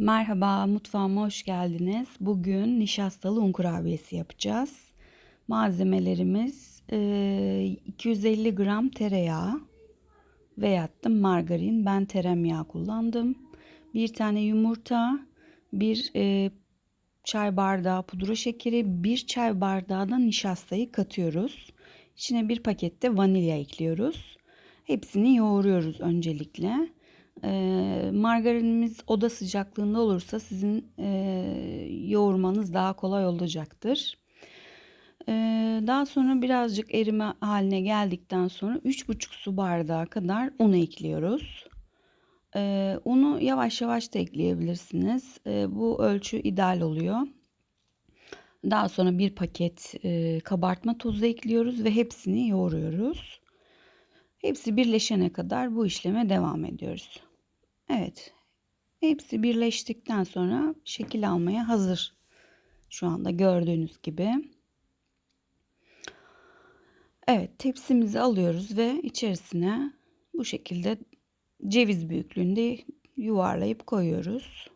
Merhaba, mutfağıma hoş geldiniz. Bugün nişastalı un kurabiyesi yapacağız. Malzemelerimiz e, 250 gram tereyağı veyahut da margarin. Ben tereyağı kullandım. Bir tane yumurta, bir çay bardağı pudra şekeri, bir çay bardağı da nişastayı katıyoruz. İçine bir pakette vanilya ekliyoruz. Hepsini yoğuruyoruz öncelikle. E, margarinimiz oda sıcaklığında olursa sizin e, yoğurmanız daha kolay olacaktır. E, daha sonra birazcık erime haline geldikten sonra 3,5 su bardağı kadar un ekliyoruz. E, unu yavaş yavaş da ekleyebilirsiniz. E, bu ölçü ideal oluyor. Daha sonra bir paket e, kabartma tozu ekliyoruz ve hepsini yoğuruyoruz. Hepsi birleşene kadar bu işleme devam ediyoruz. Evet. Hepsi birleştikten sonra şekil almaya hazır. Şu anda gördüğünüz gibi. Evet, tepsimizi alıyoruz ve içerisine bu şekilde ceviz büyüklüğünde yuvarlayıp koyuyoruz.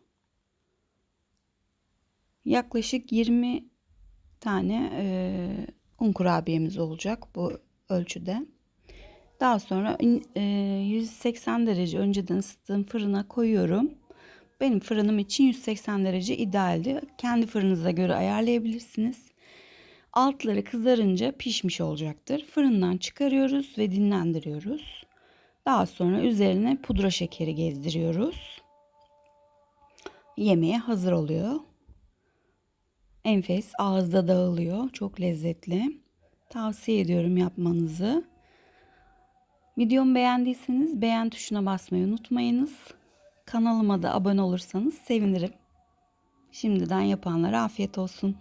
Yaklaşık 20 tane e, un kurabiyemiz olacak bu ölçüde. Daha sonra e, 180 derece önceden ısıttığım fırına koyuyorum. Benim fırınım için 180 derece idealdi. Kendi fırınıza göre ayarlayabilirsiniz. Altları kızarınca pişmiş olacaktır. Fırından çıkarıyoruz ve dinlendiriyoruz. Daha sonra üzerine pudra şekeri gezdiriyoruz. Yemeğe hazır oluyor. Enfes, ağızda dağılıyor. Çok lezzetli. Tavsiye ediyorum yapmanızı. Videomu beğendiyseniz beğen tuşuna basmayı unutmayınız. Kanalıma da abone olursanız sevinirim. Şimdiden yapanlara afiyet olsun.